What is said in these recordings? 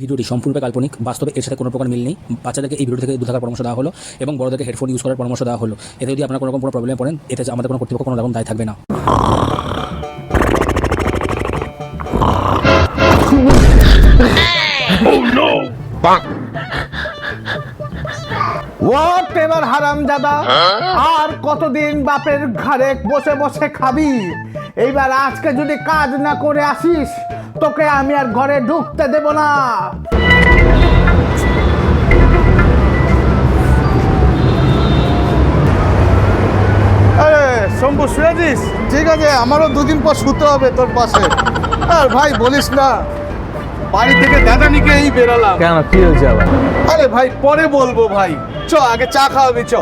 ভিডিওটি সম্পূর্ণ কাল্পনিক, বাস্তবে এর সাথে কোনো প্রকার মিল নেই। বাচ্চাদেরকে এই ভিডিও থেকে দূর থাকার পরামর্শ দেওয়া হলো এবং বড়দেরকে হেডফোন ইউজ করার পরামর্শ দেওয়া হলো। এতে যদি আপনার কোনো রকম কোনো প্রবলেম পড়েন, এতে আমাদের কোনো কর্তৃপক্ষ কোনো রকম দায় থাকবে না। হারাম দাদা আর কতদিন বাপের ঘরে বসে বসে খাবি? এইবার আজকে যদি কাজ না করে আসিস তোকে আমি আর ঘরে ঢুকতে দেব না। শম্ভু শুনেছিস ঠিক আছে আমারও দুদিন পর শুতে হবে তোর পাশে। আর ভাই বলিস না। বাড়ি থেকে দাদা নিকেই বেরোলাম। কেন কি হয়েছে আবার? আরে ভাই পরে বলব ভাই। চ আগে চা খাওয়াবি চ।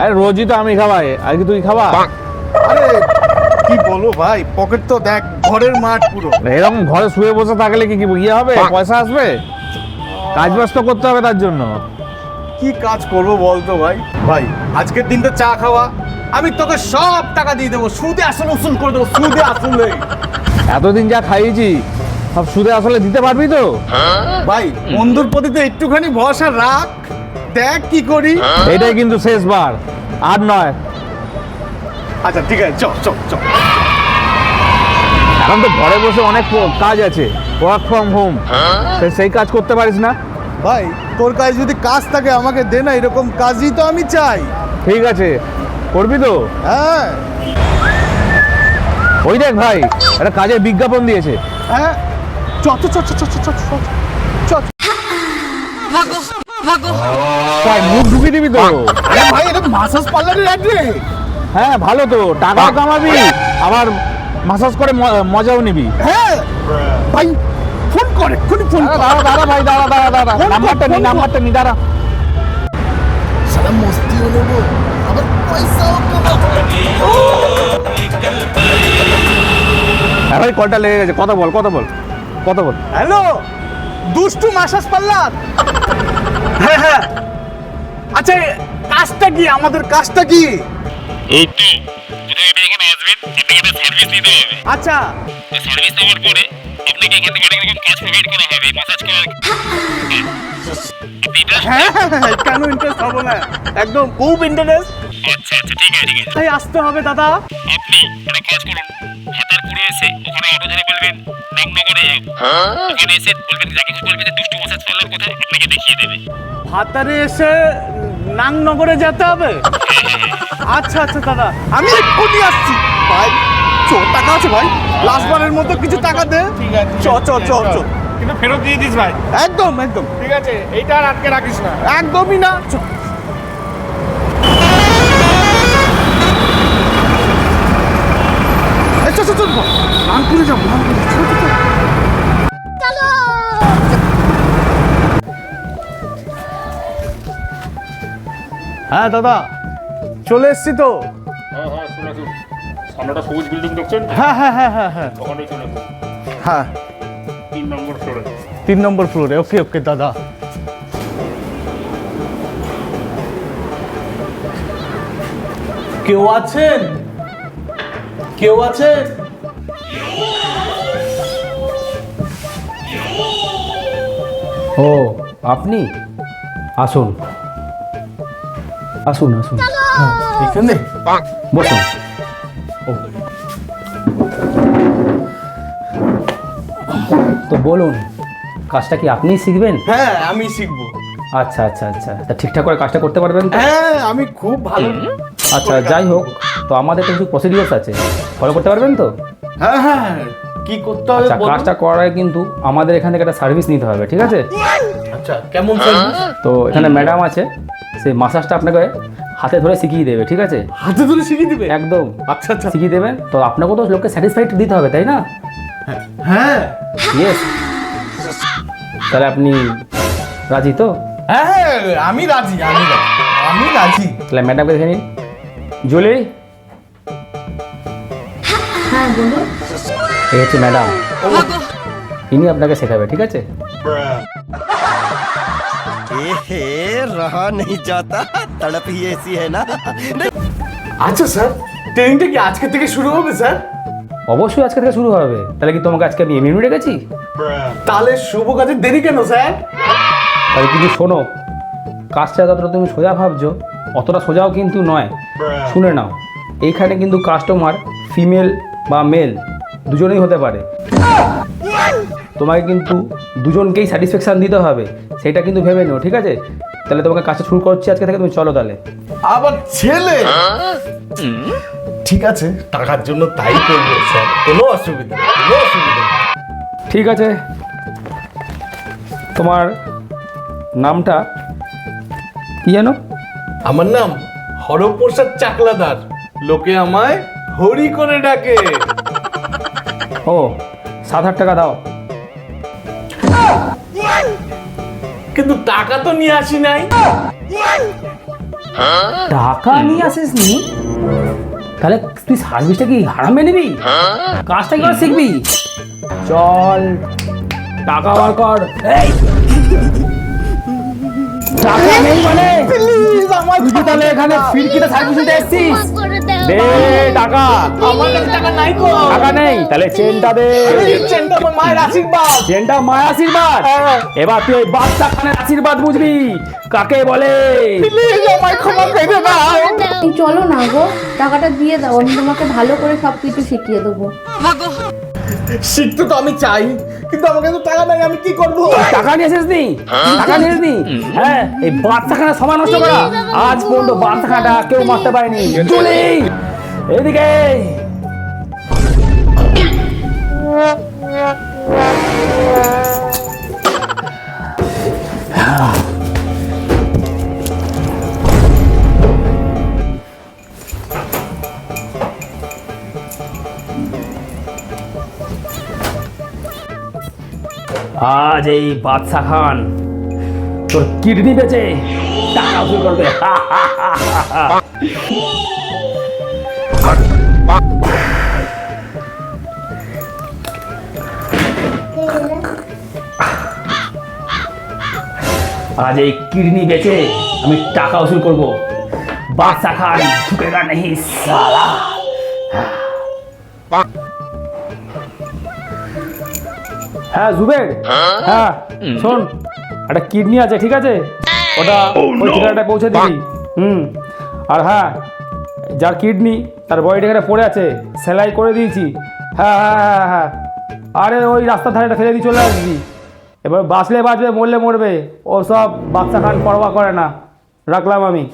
আরে রোজই তো আমি খাওয়াই আজকে তুই খাওয়া আরে কি বলব ভাই? পকেট তো দেখ ঘরের মাঠ পুরো। এরকম ঘরে শুয়ে বসে থাকলে কি কি ইয়ে হবে? পয়সা আসবে? কাজ বাজ তো করতে হবে তার জন্য। কি কাজ করব বলতো ভাই? ভাই আজকের দিনটা চা খাওয়া। আমি তোকে সব টাকা দিয়ে দেবো। সুদে আসল উসুল করে দেবো। সুদে আসলে। এতদিন যা খাইয়েছি সব সুদে আসলে দিতে পারবি তো? ভাই বন্ধুর প্রতি তো একটুখানি ভরসা রাখ। দেখ কি করি। এটাই কিন্তু শেষবার। আর নয় আচ্ছা ঠিক আছে চ চ চ এখন তো ঘরে বসে অনেক কাজ আছে ওয়ার্ক ফ্রম হোম সেই কাজ করতে পারিস না? ভাই তোর কাজ যদি কাজ থাকে আমাকে দে না এরকম কাজই তো আমি চাই। ঠিক আছে করবি তো? হ্যাঁ। ওই দেখ ভাই একটা কাজের বিজ্ঞাপন দিয়েছে। হ্যাঁ। চ চ চ চ চ চ চ চ চ। ভাই মুখ ঢুকিয়ে দিবি তো? আরে ভাই এটা মাসাজ পার্লারের অ্যাড রে। হ্যাঁ ভালো তো। টাকাও কামাবি আবার মাসাজ করে মজাও নিবি। হ্যাঁ ভাই ফোন করে এক্ষুনি ফোন দাঁড়া দাঁড়া ভাই দাঁড়া দাঁড়া দাঁড়া। নাম্বারটা নি নাম্বারটা নি দাঁড়া। সারা মস্তিও নেব আবার পয়সাও হ্যাঁ ভাই কলটা লেগে গেছে। কথা বল কথা বল কথা বল। হ্যালো দুষ্টু মাসাজ পার্লার? হ্যাঁ হ্যাঁ। আচ্ছা কাজটা কি? আমাদের কাজটা কি? এই তো প্রথমে আপনি এখানে আসবেন আপনাকে একটা সার্ভিস দিতে হবে। আচ্ছা। সার্ভিস দেওয়ার পরে আপনাকে এখান থেকে অনেক রকম কাজ প্রোভাইড করা হবে মাসাজ করার হ্যাঁ হ্যাঁ, হ্যাঁ, কেন ইন্টারেস্ট হব না? একদম খুব ইন্টারেস্ট আচ্ছা আচ্ছা ঠিক আছে ঠিক আছে। তাই আসতে হবে দাদা। আপনি একটা কাজ করুন হাতারপুরে এসে ওখানে অটো ধরে বলবেন রামনগরে যাও ওখানে এসে বলবেন যাকে কিছু বলবেন দুষ্টু পার্লার কোথায়? আপনাকে দেখিয়ে দেবে। ভাতারে এসে নাংনগরে যেতে হবে? আচ্ছা আচ্ছা দাদা আমি এক্ষুনি আসছি। ভাই চ টাকা আছে ভাই। লাস্টবারের মতো কিছু টাকা দে। ঠিক আছে চ চ চ চ কিন্তু ফেরত দিয়ে দিস ভাই। একদম একদম। ঠিক আছে এইটা আর আটকে রাখিস না। একদমই না। চ। চল চল চল। নানপুরে যাব চল, চল। হ্যাঁ দাদা। চলে এসছি তো। হ্যাঁ হ্যাঁ সামনেটা সবুজ বিল্ডিং দেখছেন? হ্যাঁ হ্যাঁ হ্যাঁ হ্যাঁ হ্যাঁ। হ্যাঁ। তিন নম্বর ফ্লোরে তিন নম্বর ফ্লোরে ওকে ওকে দাদা। কেউ আছেন? কেউ আছেন? ও আপনি? আসুন। আসুন আসুন। এখানে? বসুন। তো বলুন কাজটা কি আপনিই শিখবেন? হ্যাঁ আমি শিখব। আচ্ছা আচ্ছা আচ্ছা। তা ঠিকঠাক করে কাজটা করতে পারবেন তো? হ্যাঁ আমি খুব ভালো আচ্ছা যাই হোক তো আমাদের তো কিছু প্রসিডিওর্স আছে। ফলো করতে পারবেন তো? হ্যাঁ হ্যাঁ হ্যাঁ। কি করতে হবে আচ্ছা বলুন? কাজটা করার আগে কিন্তু আমাদের এখান থেকে একটা সার্ভিস নিতে হবে ঠিক আছে? আচ্ছা কেমন সার্ভিস তো এখানে ম্যাডাম আছে। সেই মাসাজটা আপনাকে হাতে ধরে শিখিয়ে দেবে ঠিক আছে? হাতে ধরে শিখিয়ে দেবে? একদম। আচ্ছা আচ্ছা। শিখিয়ে দেবেন তো আপনাকেও তো লোককে স্যাটিসফাইড দিতে হবে তাই না? হ্যাঁ। ইয়েস তাহলে আপনি রাজি তো? হ্যাঁ হ্যাঁ, আমি রাজি আমি রাজি আমি রাজি। তাহলে ম্যাডামকে দেখে নিন। জুলি এই হচ্ছে ম্যাডাম ইনি আপনাকে শেখাবে ঠিক আছে? ए रहा नहीं जाता तड़प ही ऐसी है ना আচ্ছা স্যার ট্রেনিংটা কি আজকে থেকে শুরু হবে স্যার অবশ্যই আজকে থেকে শুরু হবে তাহলে কি তোমাকে আজকে আমি এমনি রেখেছি তাহলে শুভ কাজে দেরি কেন স্যার তাহলে কিন্তু শোনো কাজটা যতটা তুমি সোজা ভাবছো অতটা সোজাও কিন্তু নয় শুনে নাও এইখানে কিন্তু কাস্টমার ফিমেল বা মেল দুজনেই হতে পারে তোমাকে কিন্তু দুজনকেই স্যাটিসফ্যাকশান দিতে হবে সেটা কিন্তু ভেবে নিও ঠিক আছে তাহলে তোমাকে কাজটা শুরু করছি আজকে থেকে তুমি চলো তাহলে। আবার ছেলে? ঠিক আছে টাকার জন্য তাই করব স্যার। কোনো অসুবিধা কোনো অসুবিধা ঠিক আছে। তোমার নামটা কি জানো আমার নাম হরপ্রসাদ চাকলাদার। লোকে আমায় হরি করে ডাকে। ও সাত হাজার টাকা দাও। কিন্তু টাকা তো নিয়ে আসি নাই। টাকা নিয়ে আসিস নি? তাহলে তুই সার্ভিসটা কি হারামে নিবি? কাজটা কি শিখবি? চল টাকা বার কর। এই! টাকা নেই মানে? তুই তাহলে এখানে ফিরকিতে সার্ভিস দিতে এসেছিস দে টাকা। আমার কাছে টাকা নাই কো টাকা নেই তাহলে চেনটা দে। চেনটা আমার মায়ের আশীর্বাদ। চেনটা মায় আশীর্বাদ। এবার তুই ওই বাচ্চা খানের আশীর্বাদ বুঝবি। কাকে বলে? প্লিজ আমায় ক্ষমা করে দাও। চলো না গো টাকাটা দিয়ে দাও আমি তোমাকে ভালো করে সব কিছু শিখিয়ে দেবো। শিখতে তো আমি চাই। কিন্তু আমার কাছে টাকা নাই আমি কি করব? টাকা নিয়ে এসেছিস নি? টাকা নিয়ে এসেছিস নি? হ্যাঁ এই বাচ্চাখানা সময় নষ্ট করা। আজ পর্যন্ত বাচ্চাখানাটা কেউ মারতে পারেনি। চলে এদিকে আজ এই বাদশা খান তোর কিডনি বেচে টাকা উসুল করবে। আজ এই কিডনি বেচে আমি টাকা উসুল করব। বাদশা খান ঝুঁকেগা নেই, সালা। হ্যাঁ জুবের? হ্যাঁ? শোন একটা কিডনি আছে ঠিক আছে? ওটা ওই ঠিকানাটায় পৌঁছে দিবি। হুম। আর হ্যাঁ যার কিডনি তার বডিটা এখানে পড়ে আছে সেলাই করে দিয়েছি। হ্যাঁ হ্যাঁ হ্যাঁ হ্যাঁ। আরে ওই রাস্তার ধারেটা ফেলে দিয়ে চলে আসবি। এবার বাঁচলে বাঁচবে মরলে মরবে। ও সব বাচ্চা খান পরোয়া করে না। রাখলাম আমি।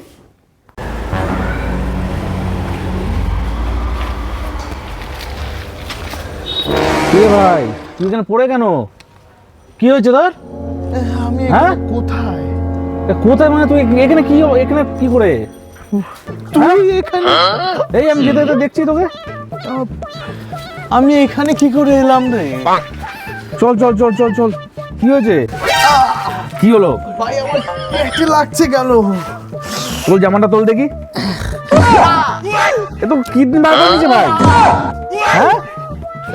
কে ভাই? তুই এখানে পড়ে কেন? কি হয়েছে তোর? আমি হ্যাঁ? কোথায়? কোথায় মানে তুই এখানে কি এখানে কি করে? তুই এখানে এই আমি যেতে যেতে দেখছি তোকে। আমি এখানে কি করে এলাম রে? চল চল চল চল চল। কি হয়েছে? কি হলো? ভাই আমার পেটে লাগছে কেন? তোর জামাটা তোল দেখি। এ তো কিডনি বার করে দিয়েছে ভাই। হ্যাঁ?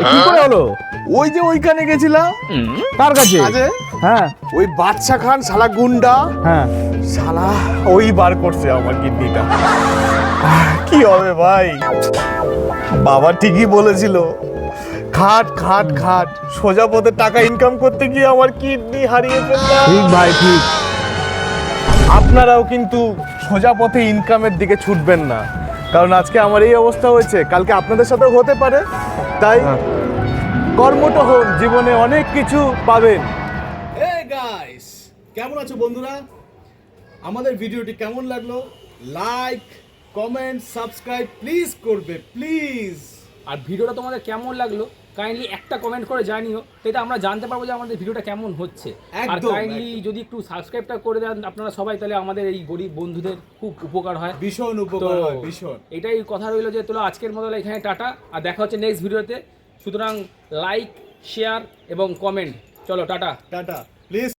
কি করে হলো? ওই যে ওইখানে গেছিলাম। কার কাছে? কাজে? হ্যাঁ। ওই বাচ্চা খান শালা গুন্ডা। হ্যাঁ। শালা ওই বার করছে আমার কিডনিটা। কি হবে ভাই? বাবা ঠিকই বলেছিল খাট খাট খাট। সোজা পথে টাকা ইনকাম করতে গিয়ে আমার কিডনি হারিয়ে ফেললাম। ঠিক ভাই ঠিক। আপনারাও কিন্তু সোজা পথে ইনকামের দিকে ছুটবেন না। কারণ আজকে আমার এই অবস্থা হয়েছে কালকে আপনাদের সাথেও হতে পারে। তাই কর্মঠ হন জীবনে অনেক কিছু পাবেন। এই গাইস কেমন আছো বন্ধুরা? আমাদের ভিডিওটি কেমন লাগল? লাইক কমেন্ট সাবস্ক্রাইব প্লিজ করবে প্লিজ আর ভিডিওটা তোমাদের কেমন লাগল? কাইন্ডলি একটা কমেন্ট করে জানিও সেটা আমরা জানতে পারব যে আমাদের ভিডিওটা কেমন হচ্ছে। আর কাইন্ডলি যদি একটু সাবস্ক্রাইবটা করে দেন আপনারা সবাই তাহলে আমাদের এই গরিব বন্ধুদের খুব উপকার হয়। ভীষণ উপকার হয় ভীষণ। এটাই কথা রইল যে তোলো আজকের মতো এখানে টাটা আর দেখা হচ্ছে নেক্সট ভিডিওতে সুতরাং লাইক শেয়ার এবং কমেন্ট চলো টাটা। টাটা। প্লিজ